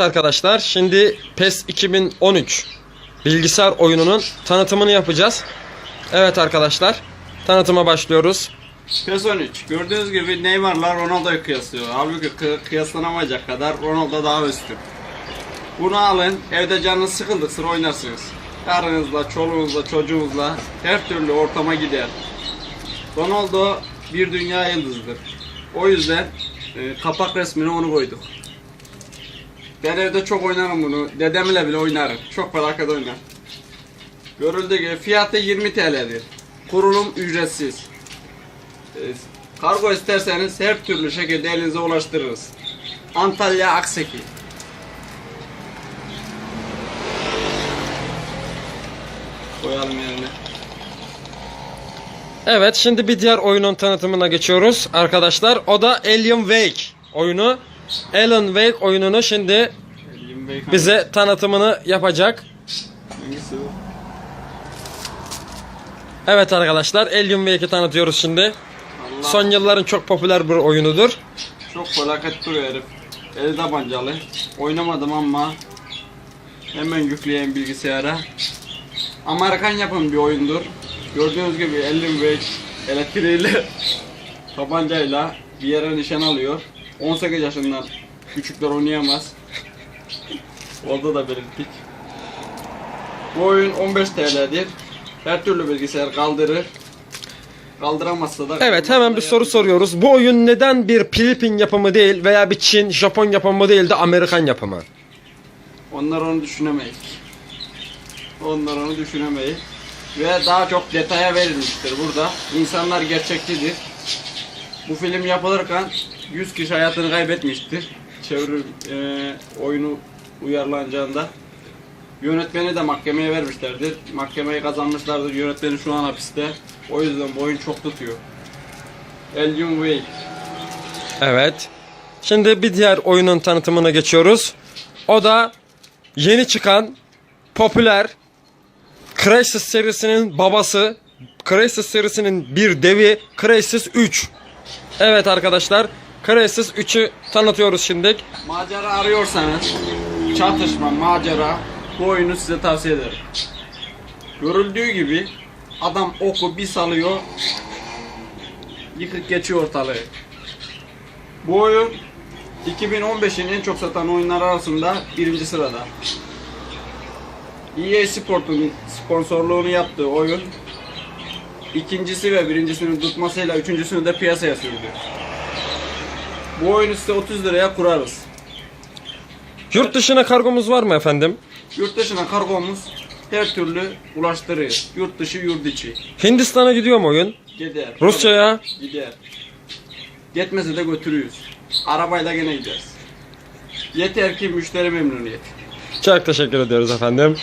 Arkadaşlar şimdi PES 2013 bilgisayar oyununun tanıtımını yapacağız. Evet arkadaşlar tanıtıma başlıyoruz. PES 13. Gördüğünüz gibi Neymar'la Ronaldo'yu kıyaslıyor. Halbuki kı- kıyaslanamayacak kadar Ronaldo daha üstün. Bunu alın, evde canınız sıkıldıkça oynarsınız. Karınızla, çoluğunuzla, çocuğunuzla her türlü ortama gider. Ronaldo bir dünya yıldızıdır. O yüzden e, kapak resmine onu koyduk. Ben evde çok oynarım bunu. Dedemle bile oynarım. Çok felaket oynar. Görüldüğü gibi fiyatı 20 TL'dir. Kurulum ücretsiz. E, Kargo isterseniz her türlü şekilde elinize ulaştırırız. Antalya Akseki. Koyalım yerine. Evet şimdi bir diğer oyunun tanıtımına geçiyoruz arkadaşlar. O da Alien Wake oyunu. Alan Wake oyununu şimdi 25 bize tanıtımını yapacak. Evet arkadaşlar Alien Wake'i tanıtıyoruz şimdi. Allah Son yılların çok popüler bir oyunudur. çok felaket duruyor herif. Eli tabancalı. Oynamadım ama hemen yükleyen bilgisayara. Amerikan yapım bir oyundur. Gördüğünüz gibi Ellen Wake elektriğiyle tabancayla bir yere nişan alıyor. 18 yaşından küçükler oynayamaz. Orada da belirttik. Bu oyun 15 TL'dir. Her türlü bilgisayar kaldırır. Kaldıramazsa da Evet hemen bir soru soruyoruz. Bu oyun neden bir Filipin yapımı değil veya bir Çin, Japon yapımı değil de Amerikan yapımı? Onlar onu düşünemeyiz. Onlar onu düşünemeyiz. Ve daha çok detaya verilmiştir burada. İnsanlar gerçekçidir. Bu film yapılırken 100 kişi hayatını kaybetmiştir. Çeviri e, oyunu uyarlanacağında. Yönetmeni de mahkemeye vermişlerdir. Mahkemeyi kazanmışlardır. Yönetmeni şu an hapiste. O yüzden bu oyun çok tutuyor. Alien Wake. Evet. Şimdi bir diğer oyunun tanıtımına geçiyoruz. O da yeni çıkan popüler Crysis serisinin babası. Crysis serisinin bir devi Crysis 3. Evet arkadaşlar Crysis 3'ü tanıtıyoruz şimdi. Macera arıyorsanız çatışma, macera bu oyunu size tavsiye ederim. Görüldüğü gibi adam oku bir salıyor yıkıp geçiyor ortalığı. Bu oyun 2015'in en çok satan oyunlar arasında birinci sırada. EA Sport'un sponsorluğunu yaptığı oyun ikincisi ve birincisini tutmasıyla üçüncüsünü de piyasaya sürdü. Bu oyunu size 30 liraya kurarız. Yurt dışına kargomuz var mı efendim? Yurt dışına kargomuz her türlü ulaştırıyor. Yurt dışı, yurt içi. Hindistan'a gidiyor mu oyun? Gider. Rusya'ya? Gider. Yetmese de götürüyoruz. Arabayla gene gideriz. Yeter ki müşteri memnuniyeti. Çok teşekkür ediyoruz efendim.